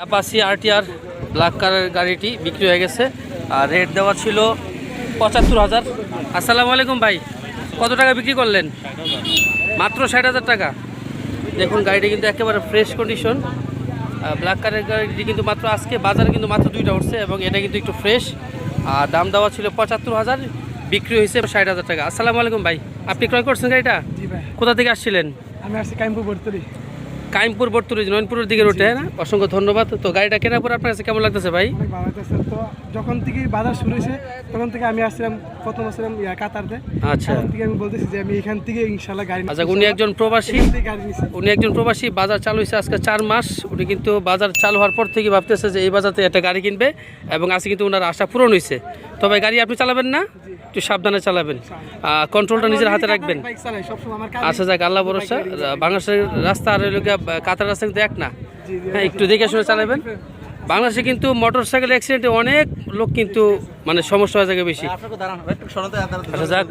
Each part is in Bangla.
অ্যাপাসি আরটিআর ব্ল্যাক কালারের গাড়িটি বিক্রি হয়ে গেছে। আর রেট দেওয়া ছিল পঁচাত্তর হাজার। আসসালামু আলাইকুম ভাই কত টাকা বিক্রি করলেন? মাত্র ষাট হাজার টাকা। দেখুন গাড়িটি কিন্তু একেবারে ফ্রেশ কন্ডিশন ব্ল্যাক কালারের গাড়িটি কিন্তু মাত্র আজকে বাজারে কিন্তু মাত্র দুইটা উঠছে এবং এটা কিন্তু একটু ফ্রেশ আর দাম দেওয়া ছিল পঁচাত্তর হাজার বিক্রি হয়েছে ষাট হাজার টাকা। আসসালামু আলাইকুম ভাই আপনি ক্রয় করছেন গাড়িটা? কোথা থেকে আসছিলেন? আমি আসছি কাইমপুর বর্তরি কাইমপুর বর্তুরি নয়নপুরের দিকে রোটে হ্যাঁ? না অসংখ্য ধন্যবাদ। তো গাড়িটা কেনার পর আপনার কাছে কেমন লাগতেছে ভাই? তো যখন থেকে বাজার শুরু হয়েছে তখন থেকে আমি আসছিলাম প্রথম আসছিলাম কাতারতে। আচ্ছা। থেকে আমি বলতেছি যে আমি এখান থেকে ইনশাল্লাহ গাড়ি আচ্ছা উনি একজন প্রবাসী। উনি একজন প্রবাসী বাজার চালু হয়েছে আজকে চার মাস। উনি কিন্তু বাজার চালু হওয়ার পর থেকে ভাবতেছে যে এই বাজারতে একটা গাড়ি কিনবে এবং আজকে কিন্তু ওনার আশা পূরণ হয়েছে। তবে গাড়ি আপনি চালাবেন না? একটু সাবধানে চালাবেন। কন্ট্রোলটা নিজের হাতে রাখবেন। আচ্ছা যাক আল্লাহ ভরসা। বাংলাদেশের রাস্তা আর কাতার রাস্তা কিন্তু এক না? হ্যাঁ একটু দেখে শুনে চালাবেন। বাংলাদেশে কিন্তু মোটর সাইকেল অ্যাক্সিডেন্টে অনেক লোক কিন্তু মানে সমস্যা হয়ে থাকে বেশি। আচ্ছা যাক।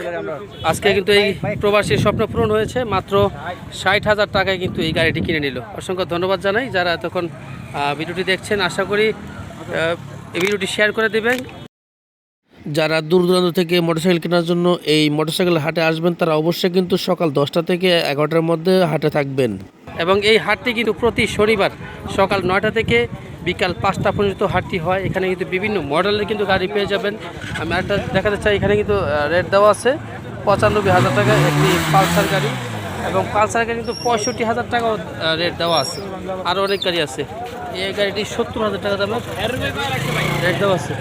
আজকে কিন্তু এই প্রবাসীর স্বপ্ন পূরণ হয়েছে মাত্র ষাট হাজার টাকায় কিন্তু এই গাড়িটি কিনে নিল। অসংখ্য ধন্যবাদ জানাই যারা এতক্ষণ ভিডিওটি দেখছেন আশা করি এই ভিডিওটি শেয়ার করে দেবেন। যারা দূর দূরান্ত থেকে মোটরসাইকেল কেনার জন্য এই মোটরসাইকেল হাটে আসবেন, তারা অবশ্যই কিন্তু সকাল দশটা থেকে এগারোটার মধ্যে হাটে থাকবেন। এবং এই হাটটি কিন্তু প্রতি শনিবার সকাল নয়টা থেকে বিকাল পাঁচটা পর্যন্ত হাটটি হয়। এখানে কিন্তু বিভিন্ন মডেলের কিন্তু গাড়ি পেয়ে যাবেন। আমি একটা দেখাতে চাই, এখানে কিন্তু রেট দেওয়া আছে পঁচানব্বই হাজার টাকা একটি পালসার গাড়ি এবং পালসার গাড়ি কিন্তু পঁয়ষট্টি হাজার টাকাও রেট দেওয়া আছে। আরও অনেক গাড়ি আছে। এই গাড়িটি সত্তর হাজার টাকা দামের। রেট দেওয়া আছে।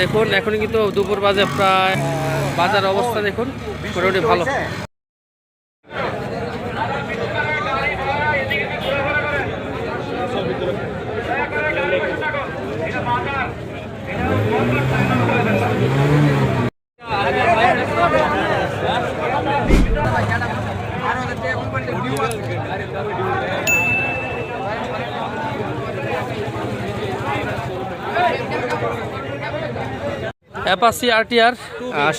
দেখুন এখন কিন্তু দুপুর বাজে প্রায় বাজার অবস্থা দেখুন মোটামুটি ভালো। অ্যাপাসি আরটিআর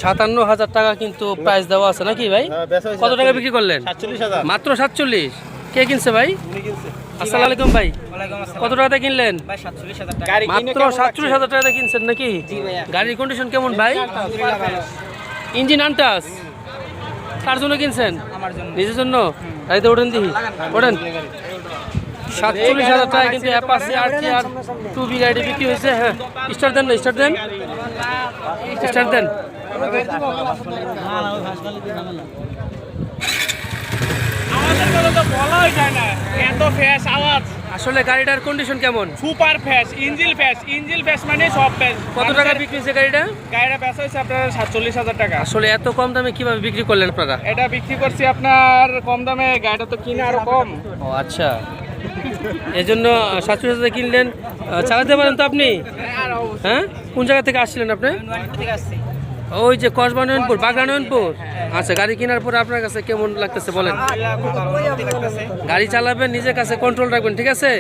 সাতান্ন হাজার টাকা কিন্তু প্রাইস দেওয়া আছে নাকি ভাই? কত টাকা বিক্রি করলেন? মাত্র সাতচল্লিশ। কে কিনছে ভাই? আসসালামু আলাইকুম ভাই। কত টাকাতে কিনলেন? মাত্র সাতচল্লিশ হাজার টাকাতে কিনছেন নাকি? গাড়ির কন্ডিশন কেমন ভাই? ইঞ্জিন আনটাস? কার জন্য কিনছেন? নিজের জন্য? গাড়িতে ওঠেন দিহি ওঠেন। সাতচল্লিশ হাজার টাকা কিন্তু অ্যাপাসি আরটিআর টু বি গাড়ি বিক্রি হয়েছে। হ্যাঁ স্টার দেন না স্টার দেন। স্টার দেন। আসলে গাড়িটার কন্ডিশন কেমন? সুপার ইঞ্জিল ইঞ্জিল মানে সব কত টাকা বিক্রি হয়েছে গাড়িটা? গাড়িটা বেচা হয়েছে আপনার সাতচল্লিশ হাজার টাকা। আসলে এত কম দামে কীভাবে বিক্রি করলেন আপনারা? এটা বিক্রি করছি আপনার কম দামে গাড়িটা তো কিনে আরও কম। ও আচ্ছা। এই জন্য সাতচল্লিশ হাজার কিনলেন চালাতে পারেন তো আপনি? হ্যাঁ? কোন জায়গা থেকে আসছিলেন আপনি? ওই যে কসবা নয়নপুর, বাগড়া নয়নপুর? আচ্ছা গাড়ি কেনার পর আপনার কাছে কেমন লাগতেছে বলেন? গাড়ি চালাবেন, নিজের কাছে কন্ট্রোল রাখবেন, ঠিক আছে?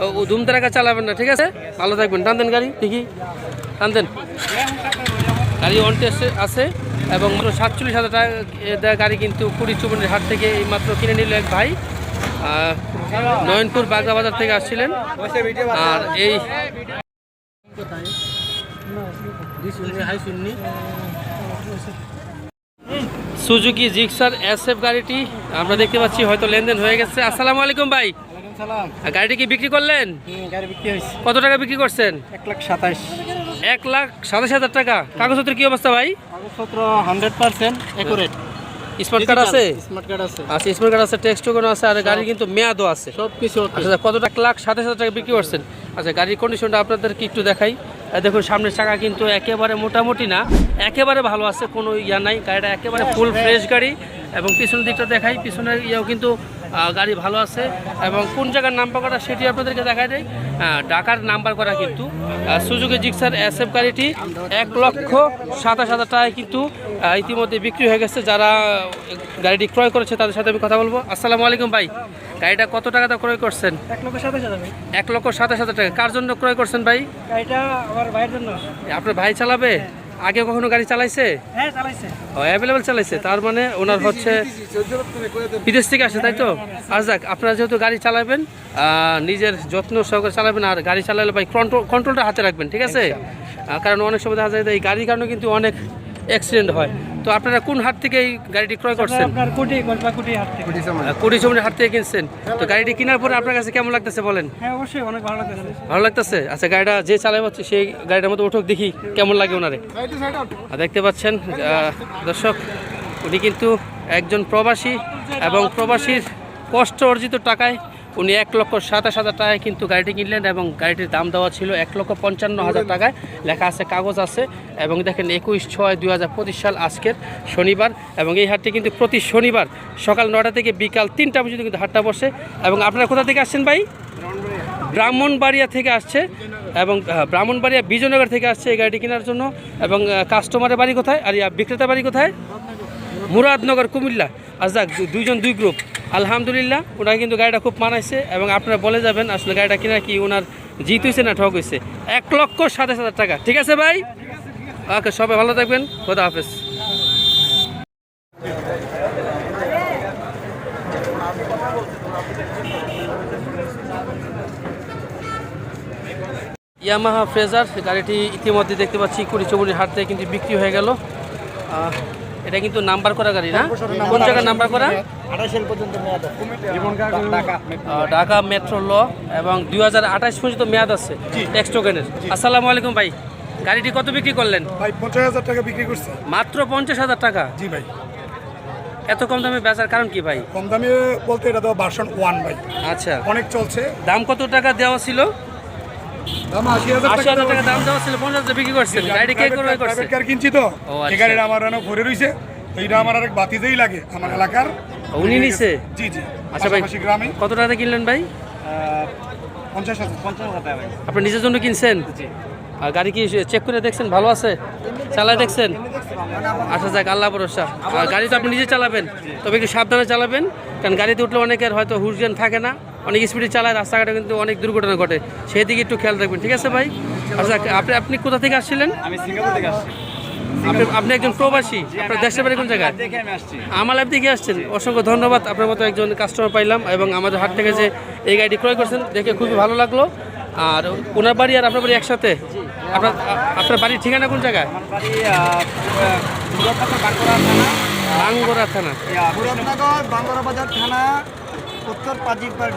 ও- ধুমধারাকা চালাবেন না, ঠিক আছে? ভালো থাকবেন। টান দেন গাড়ি, দেখি। টান দেন। গাড়ি অন টেস্টে আছে এবং সাতচল্লিশ হাজার টাকা গাড়ি কিন্তু কুড়ি চুবনের হাট থেকে এই মাত্র কিনে নিল এক ভাই। নয়নপুর বাগদা বাজার থেকে আসছিলেন। আর এই সুজুকি জিক্সার এসএফ গাড়িটি আমরা দেখতে পাচ্ছি হয়তো লেনদেন হয়ে গেছে। আসসালামু আলাইকুম ভাই। আর গাড়িটি কি বিক্রি করলেন? কত টাকা বিক্রি করছেন? এক লাখ সাতাশ এক লাখ সাতাশ হাজার টাকা। কাগজপত্রের কি অবস্থা ভাই? কাগজপত্র hundred percent accurate smart card আছে? স্মার্ট কার্ড আছে। আচ্ছা স্মার্ট কার্ড আছে টেক্সট টোকেনও আছে আর গাড়ির কিন্তু মেয়াদও আছে। সব কিছু আচ্ছা কত টাকা? লাখ সাতাশ হাজার টাকা বিক্রি করছেন। আচ্ছা গাড়ির কন্ডিশনটা আপনাদেরকে একটু দেখাই। দেখুন সামনের চাকা কিন্তু একেবারে মোটামুটি না একেবারে ভালো আছে কোনো ইয়া নাই। গাড়িটা একেবারে ফুল ফ্রেশ গাড়ি এবং পিছনের দিকটা দেখাই। পিছনের ইয়েও কিন্তু গাড়ি ভালো আছে এবং কোন জায়গার নাম্বার করা সেটি আপনাদেরকে দেখাই দেয় ঢাকার নাম্বার করা কিন্তু সুযোগে জিক্সার এস এফ গাড়িটি এক লক্ষ সাতাশ হাজার টাকায় কিন্তু ইতিমধ্যে বিক্রি হয়ে গেছে যারা গাড়িটি ক্রয় করেছে তাদের সাথে আমি কথা বলব। আসসালামু আলাইকুম ভাই গাড়িটা কত টাকা টাকাতে ক্রয় করছেন? এক লক্ষ সাতাশ হাজার এক লক্ষ সাতাশ হাজার টাকা। কার জন্য ক্রয় করছেন ভাই? গাড়িটা আমার ভাইয়ের জন্য। আপনার ভাই চালাবে? আগে কখনো গাড়ি চালাইছে? হ্যাঁ চালাইছে। ও অ্যাভেলেবেল চালাইছে। তার মানে ওনার হচ্ছে বিদেশ থেকে আসে তাই তো? আজ যাক আপনারা যেহেতু গাড়ি চালাবেন নিজের যত্ন সহকারে চালাবেন আর গাড়ি চালালে ভাই কন্ট্রোল কন্ট্রোলটা হাতে রাখবেন ঠিক আছে? কারণ অনেক সময় দেখা যায় এই গাড়ির কারণে কিন্তু অনেক অ্যাক্সিডেন্ট হয়। তো আপনারা কোন হাট থেকে এই গাড়িটি ক্রয় করছেন? আপনার কোটি গল্পা কোটি হাট থেকে। চমনের হাট থেকে কিনছেন। তো গাড়িটি কেনার পরে আপনার কাছে কেমন লাগতেছে বলেন? হ্যাঁ অবশ্যই অনেক ভালো লাগতেছে। ভালো লাগতেছে? আচ্ছা গাড়িটা যে চালাই হচ্ছে সেই গাড়িটার মধ্যে উঠুক দেখি কেমন লাগে ওনারে। দেখতে পাচ্ছেন দর্শক উনি কিন্তু একজন প্রবাসী এবং প্রবাসীর কষ্ট অর্জিত টাকায় উনি এক লক্ষ সাতাশ হাজার টাকায় কিন্তু গাড়িটি কিনলেন এবং গাড়িটির দাম দেওয়া ছিল এক লক্ষ পঞ্চান্ন হাজার টাকায়। লেখা আছে, কাগজ আছে এবং দেখেন একুশ ছয় দুই হাজার পঁচিশ সাল আজকের শনিবার এবং এই হাটটি কিন্তু প্রতি শনিবার সকাল নটা থেকে বিকাল তিনটা পর্যন্ত কিন্তু হাটটা বসে। এবং আপনারা কোথা থেকে আসছেন ভাই? ব্রাহ্মণবাড়িয়া থেকে আসছে এবং ব্রাহ্মণবাড়িয়া বিজয়নগর থেকে আসছে এই গাড়িটি কেনার জন্য। এবং কাস্টমারের বাড়ি কোথায়? আর বিক্রেতা বাড়ি কোথায়? মুরাদনগর, কুমিল্লা। আজাক দুইজন, দুই গ্রুপ আলহামদুলিল্লাহ, ওনার কিন্তু গাড়িটা খুব মানাইছে এবং আপনারা বলে যাবেন আসলে গাড়িটা কিনা কি, ওনার জিত হয়েছে না ঠক হয়েছে এক লক্ষ সাতাশ হাজার টাকা। ঠিক আছে ভাই? ওকে, সবাই ভালো থাকবেন। খোদা হাফেজ। ইয়ামাহা ফ্রেজার, গাড়িটি ইতিমধ্যে দেখতে পাচ্ছি কুড়ি চৌবুরির হাট থেকে কিন্তু বিক্রি হয়ে গেল। এটা কিন্তু নাম্বার করা গাড়ি না? কোন জায়গায় নাম্বার করা? ঢাকা মেট্রো ল। এবং দুই হাজার আঠাশ পর্যন্ত মেয়াদ আছে ট্যাক্স টোকেনের আসসালামু আলাইকুম ভাই গাড়িটি কত বিক্রি করলেন? ভাই পঞ্চাশ হাজার টাকা বিক্রি করছে। মাত্র পঞ্চাশ হাজার টাকা? জি ভাই। এত কম দামে বেচার কারণ কি ভাই? কম দামে বলতে এটা তো ভার্সন ওয়ান ভাই। আচ্ছা। অনেক চলছে। দাম কত টাকা দেওয়া ছিল? আশি হাজার টাকা দাম দেওয়া ছিল পঞ্চাশ বিক্রি করছেন। গাড়ি কে করে করছে কার কিনছি তো। আচ্ছা। এই গাড়িটা আমার এনে ভরে রইছে। তো এটা আমার আরেক বাতিতেই লাগে আমার এলাকার। উনি নিছে? জি জি। আচ্ছা ভাই গ্রামে। কত টাকা কিনলেন ভাই? পঞ্চাশ হাজার। পঞ্চাশ হাজার আপনি নিজের জন্য কিনছেন? আর গাড়ি কি চেক করে দেখছেন? ভালো আছে? চালায় দেখছেন? আচ্ছা যাক আল্লাহ ভরসা। আর গাড়ি তো আপনি নিজে চালাবেন। তবে একটু সাবধানে চালাবেন কারণ গাড়িতে উঠলে অনেকের হয়তো হুশজ্ঞান থাকে না। অনেক স্পিডে চালায় রাস্তাঘাটে কিন্তু অনেক দুর্ঘটনা ঘটে। সেই দিকে একটু খেয়াল রাখবেন ঠিক আছে ভাই? আচ্ছা আপনি আপনি কোথা থেকে আসছিলেন? আমি সিঙ্গাপুর থেকে আসছি। আপনি আপনি একজন প্রবাসী আপনার দেশের বাড়ি কোন জায়গায়? দেখে আমি আসছি। আমার লাইফ থেকে আসছেন অসংখ্য ধন্যবাদ আপনার মতো একজন কাস্টমার পাইলাম এবং আমাদের হাট থেকে যে এই গাড়িটি ক্রয় করছেন দেখে খুবই ভালো লাগল। আর ওনার বাড়ি আর আপনার বাড়ি একসাথে? আপনার আপনার বাড়ির ঠিকানা কোন জায়গায়? বাড়ি থানা। বাঙ্গোরা থানা। বাঙ্গরা বাজার থানা উত্তর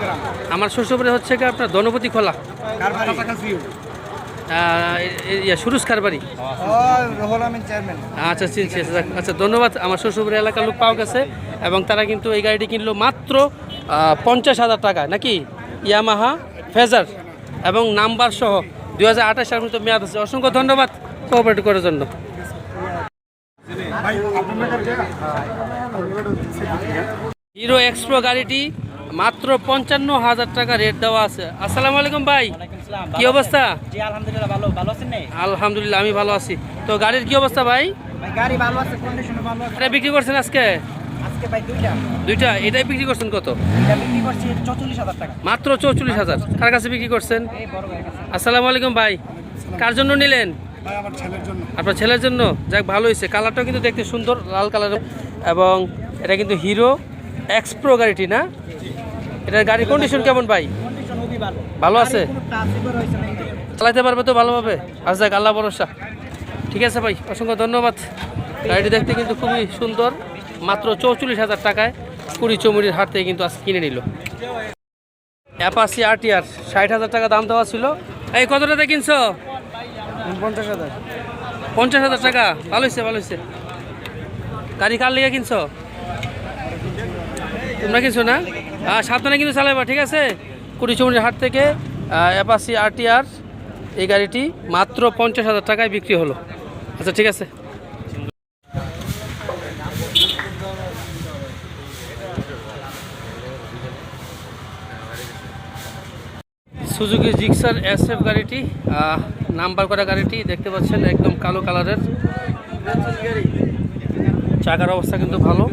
গ্রাম। আমার শ্বশুরবাড়ি হচ্ছে কি আপনার ধনপতি খোলা। কারবারি। সুরুজ চেয়ারম্যান আচ্ছা চিনছি আচ্ছা, আচ্ছা ধন্যবাদ। আমার শ্বশুরবাড়ি এলাকার লোক পাওয়া গেছে এবং তারা কিন্তু এই গাড়িটি কিনলো মাত্র পঞ্চাশ হাজার টাকা নাকি? ইয়ামাহা ফেজার এবং নাম্বার সহ দুই হাজার আঠাশ সাল পর্যন্ত মেয়াদ আছে। অসংখ্য ধন্যবাদ কোঅপারেট করার জন্য। হিরো এক্সপ্রো গাড়িটি মাত্র পঞ্চান্ন হাজার টাকা রেট দেওয়া আছে। আসসালামু আলাইকুম ভাই। কি অবস্থা? আলহামদুলিল্লাহ ভালো ভালো আছেন আলহামদুলিল্লাহ আমি ভালো আছি। তো গাড়ির কি অবস্থা ভাই? ভাই গাড়ি ভালো আছে কন্ডিশন ভালো আছে। এটা বিক্রি করছেন আজকে? আজকে ভাই দুইটা। দুইটা এটাই বিক্রি করছেন কত? এটা বিক্রি করছি চৌচল্লিশ হাজার টাকা। মাত্র চৌচল্লিশ হাজার। কার কাছে বিক্রি করছেন? এই বড় ভাইয়ের কাছে। আসসালামু আলাইকুম ভাই। কার জন্য নিলেন? ভাই আমার ছেলের জন্য। আপনার ছেলের জন্য? যাক ভালো হয়েছে। কালারটাও কিন্তু দেখতে সুন্দর লাল কালারের। এবং এটা কিন্তু হিরো এক্সপ্রো গাড়িটি না? এটার গাড়ির কন্ডিশন কেমন ভাই? ভালো আছে? চালাইতে পারবে তো ভালোভাবে? আজ যাক আল্লাহ ভরসা। ঠিক আছে ভাই অসংখ্য ধন্যবাদ। গাড়িটি দেখতে কিন্তু খুবই সুন্দর মাত্র চৌচল্লিশ হাজার টাকায় কুড়ি চৌমুড়ির হাট থেকে কিন্তু আজ কিনে নিল। অ্যাপাসি আরটিআর ষাট হাজার টাকা দাম দেওয়া ছিল। এই কত টাকা কিনছো? পঞ্চাশ হাজার। পঞ্চাশ হাজার টাকা? ভালো হয়েছে ভালো হয়েছে গাড়ি কার লেগে কিনছো? তোমরা কিছু না? সাবধানে কিন্তু চালাইবা, ঠিক আছে? কুড়ি চৌমুড়ির হাট থেকে অ্যাপাসি আরটিআর এই গাড়িটি মাত্র পঞ্চাশ হাজার টাকায় বিক্রি হলো। আচ্ছা ঠিক আছে। সুজুকি জিক্সার এস এফ গাড়িটি নাম্বার করা গাড়িটি দেখতে পাচ্ছেন, একদম কালো কালারের। চাকার অবস্থা কিন্তু ভালো।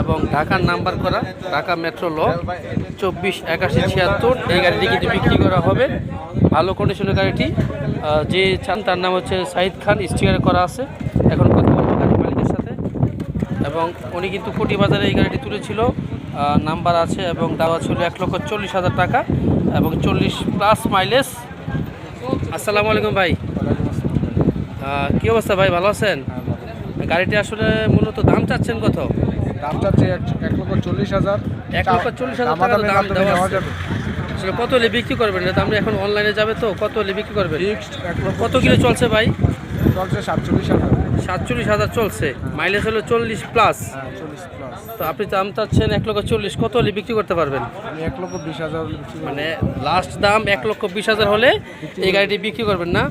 এবং ঢাকার নাম্বার করা ঢাকা মেট্রো ল, চব্বিশ, একাশি, ছিয়াত্তর। এই গাড়িটি কিন্তু বিক্রি করা হবে। ভালো কন্ডিশনের গাড়িটি। যে চান তার নাম হচ্ছে সাইদ খান, স্টিকারে করা আছে। এখন কথা বলব মালিকের সাথে। এবং উনি কিন্তু কোটি বাজারে এই গাড়িটি তুলেছিল। নাম্বার আছে এবং দেওয়া ছিল এক লক্ষ চল্লিশ হাজার টাকা এবং চল্লিশ প্লাস মাইলেজ আসসালামু আলাইকুম ভাই। কী অবস্থা ভাই? ভালো আছেন? গাড়িটি আসলে মূলত দাম চাচ্ছেন কত? দাম চাচ্ছে এক- লক্ষ চল্লিশ হাজার এক লক্ষ চল্লিশ হাজার টাকা দাম দেওয়া যাবে। আসলে কত হলে বিক্রি করবেন? এটা দাম এখন অনলাইনে যাবে তো কত হলে বিক্রি করবেন? কত কিলো চলছে ভাই? চলছে সাতচল্লিশ হাজার। সাতচল্লিশ হাজার চলছে। মাইলেজ হলো চল্লিশ প্লাস হ্যাঁ তো আপনি দাম চাচ্ছেন এক লক্ষ চল্লিশ কত হলে বিক্রি করতে পারবেন? আমি এক লক্ষ বিশ হাজার। মানে লাস্ট দাম এক লক্ষ বিশ হাজার হলে এই গাড়িটি বিক্রি করবেন না?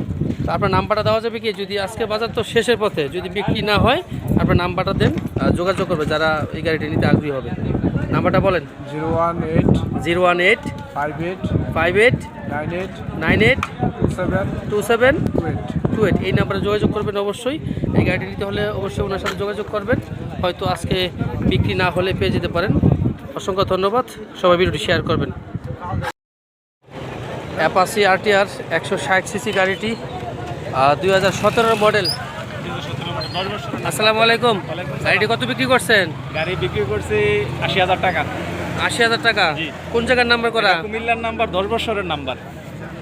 আপনার নাম্বারটা দেওয়া যাবে কি? যদি আজকে বাজার তো শেষের পথে যদি বিক্রি না হয় আপনার নাম্বারটা দেন যোগাযোগ করবে যারা এই গাড়িটি নিতে আগ্রহী হবে। নাম্বারটা বলেন। Zero one eight zero one eight five eight five eight nine eight nine eight two seven two seven two eight two eight. এই নাম্বারে যোগাযোগ করবেন অবশ্যই। এই গাড়িটি নিতে হলে অবশ্যই ওনার সাথে যোগাযোগ করবেন। হয়তো আজকে বিক্রি না হলে পেয়ে যেতে পারেন। অসংখ্য ধন্যবাদ। সবাই ভিডিওটি শেয়ার করবেন। অ্যাপাসি আরটিআর একশো ষাট সিসি গাড়িটি দুই হাজার সতেরোর মডেল আসসালামু আলাইকুম। গাড়িটি কত বিক্রি করছেন? গাড়ি বিক্রি করছি আশি হাজার টাকা। আশি হাজার টাকা। কোন জায়গার নাম্বার করা? কুমিল্লার নাম্বার দশ বছরের নাম্বার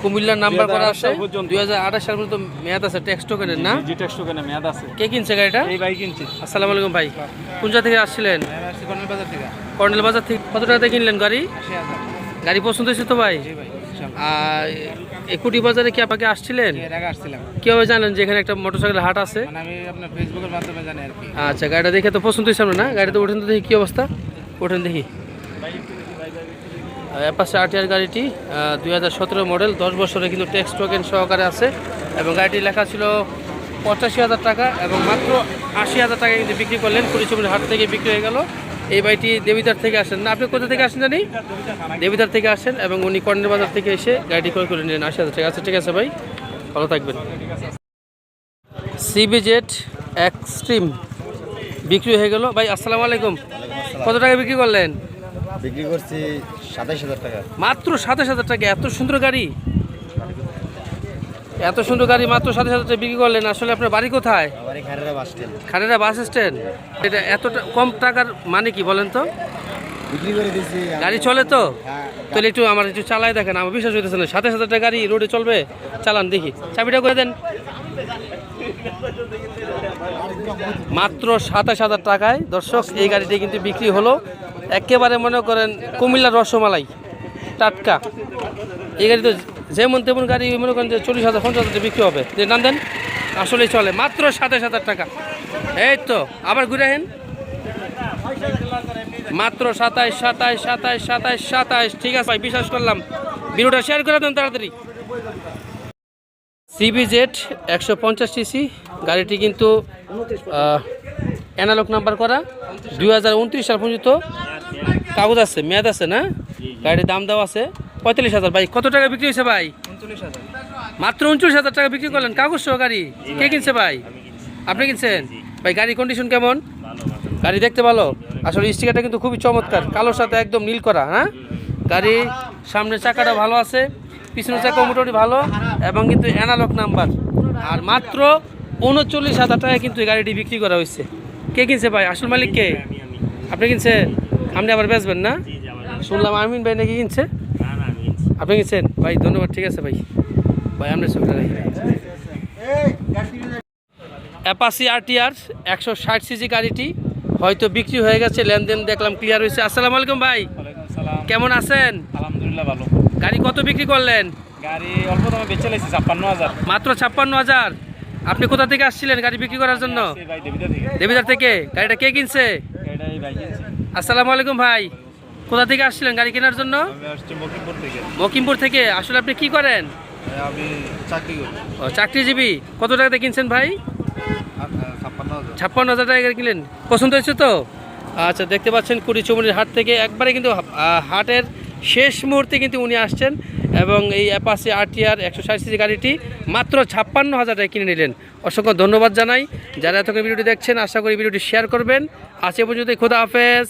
কুমিল্লার নাম্বার করা আছে। দুই হাজার আঠাশ সাল পর্যন্ত মেয়াদ আছে ট্যাক্স টোকেনের না? জি টেক্সট ওখানে মেয়াদ আছে। কে কিনছে গাড়িটা? এই বাইক কিনছি। আসসালামু আলাইকুম ভাই। কোন জায়গা থেকে আসছিলেন? বাজার থেকে। কর্নেল বাজার থেকে। কত টাকাতে কিনলেন গাড়ি? গাড়ি পছন্দ হয়েছে তো ভাই। আর একুটি বাজারে কি আপনাকে আসছিলেন? কীভাবে জানেন যে এখানে একটা মোটরসাইকেল হাট আছে? মানে আচ্ছা গাড়িটা দেখে তো পছন্দ হয়েছে না? গাড়িতে ওঠেন তো দেখি কী অবস্থা। ওঠেন দেখি। অ্যাপাসে আরটিআর গাড়িটি দুই হাজার সতেরো মডেল দশ বছরে কিন্তু ট্যাক্স টোকেন সহকারে আছে। এবং গাড়িটি লেখা ছিল পঁচাশি হাজার টাকা এবং মাত্র আশি হাজার টাকা কিন্তু বিক্রি করলেন। পরিচমের হাট থেকে বিক্রি হয়ে গেল। এই বাড়িটি দেবিদার থেকে আসেন। না আপনি কোথা থেকে আসেন জানি? দেবিদার থেকে আসেন এবং উনি কর্ণের বাজার থেকে এসে গাড়িটি ক্রয় করে নিলেন। আশি হাজার টাকা আচ্ছা ঠিক আছে ভাই। ভালো থাকবেন। সিবি জেট এক্সট্রিম বিক্রি হয়ে গেল। ভাই আসসালামু আলাইকুম। কত টাকা বিক্রি করলেন? বিক্রি করছি সাতাইশ হাজার টাকা। মাত্র সাতাশ হাজার টাকা। এত সুন্দর গাড়ি। এত সুন্দর গাড়ি মাত্র সাথে টাকা বিক্রি করলেন আসলে আপনার বাড়ি কোথায়? আমার বাস স্ট্যান্ড এটা এতটা কম টাকার মানে কি বলেন তো? গাড়ি চলে তো? হ্যাঁ তাহলে একটু আমার একটু চালাই দেখেন আমার বিশ্বাস হইতেছে না। হাজার টাকা গাড়ি রোডে চলবে চালান দেখি। চাবিটা করে দেন? মাত্র সাতাশ হাজার টাকায় দর্শক এই গাড়িটি কিন্তু বিক্রি হলো। একেবারে মনে করেন কুমিল্লার রসমালাই। টাটকা। এই গাড়ি তো যেমন তেমন গাড়ি, মনে করেন যে চল্লিশ হাজার, পঞ্চাশ হাজার বিক্রি হবে। যে নাম দেন, আসলেই চলে। মাত্র সাতাশ হাজার টাকা। এই তো, আবার ঘুরে হেন মাত্র সাতাইশ সাতাইশ সাতাইশ সাতাইশ সাতাইশ ঠিক আছে ভাই, বিশ্বাস করলাম। ভিডিওটা শেয়ার করে দেন তাড়াতাড়ি। সিবি জেড একশো পঞ্চাশ সিসি গাড়িটি কিন্তু অ্যানালগ নাম্বার করা, দুই সাল পর্যন্ত। কাগজ আছে, মেয়াদ আছে না? গাড়ির দাম দেওয়া আছে পঁয়তাল্লিশ হাজার। ভাই কত টাকা বিক্রি হয়েছে ভাই? মাত্র উনচল্লিশ হাজার টাকা বিক্রি করলেন। কাগজ সহ গাড়ি? কে কিনছে ভাই? আপনি কিনছেন? ভাই গাড়ির কন্ডিশন কেমন? গাড়ি দেখতে ভালো? আসলে স্টিকারটা কিন্তু খুবই চমৎকার। কালোর সাথে একদম নীল করা হ্যাঁ? গাড়ি সামনের চাকাটা ভালো আছে পিছনের চাকা মোটামুটি ভালো এবং কিন্তু অ্যানালগ নাম্বার আর মাত্র উনচল্লিশ হাজার টাকা কিন্তু এই গাড়িটি বিক্রি করা হয়েছে। কে কিনছে ভাই? আসল মালিক কে? আপনি কিনছেন? আপনি আবার বেচবেন না? শুনলাম আমিন ভাই নাকি কিনছে? আপনি কিনছেন? ভাই ধন্যবাদ ঠিক আছে ভাই। ভাই আপনার ছবিটা রাখি অ্যাপাসি আরটিআর একশো ষাট সিজি গাড়িটি হয়তো বিক্রি হয়ে গেছে লেনদেন দেখলাম ক্লিয়ার হয়েছে। আসসালামু আলাইকুম ভাই। কেমন আছেন? আলহামদুলিল্লাহ ভালো। গাড়ি কত বিক্রি করলেন? গাড়ি অল্প দামে বেচে লাইছি ছাপ্পান্ন হাজার। মাত্র ছাপ্পান্ন হাজার। আপনি কোথা থেকে আসছিলেন গাড়ি বিক্রি করার জন্য? দেবিদার থেকে। গাড়িটা কে কিনছি। আসসালামু আলাইকুম ভাই। কোথা থেকে আসছিলেন গাড়ি কেনার জন্য? মকিমপুর থেকে। আসলে আপনি কি করেন? আমি চাকরি করি। ও চাকরিজীবী। কত টাকাতে কিনছেন ভাই? ছাপ্পান্ন হাজার। টাকা কিনলেন। পছন্দ হয়েছে তো? আচ্ছা দেখতে পাচ্ছেন কুড়ি চৌমনির হাট থেকে একবারে কিন্তু হাটের শেষ মুহূর্তে কিন্তু উনি আসছেন এবং এই অ্যাপাসি আরটিআর একশো ষাট সিসি গাড়িটি মাত্র ছাপ্পান্ন হাজার টাকা কিনে নিলেন। অসংখ্য ধন্যবাদ জানাই। যারা এতক্ষণ ভিডিওটি দেখছেন আশা করি ভিডিওটি শেয়ার করবেন। আজ এ পর্যন্ত খোদা হাফেজ।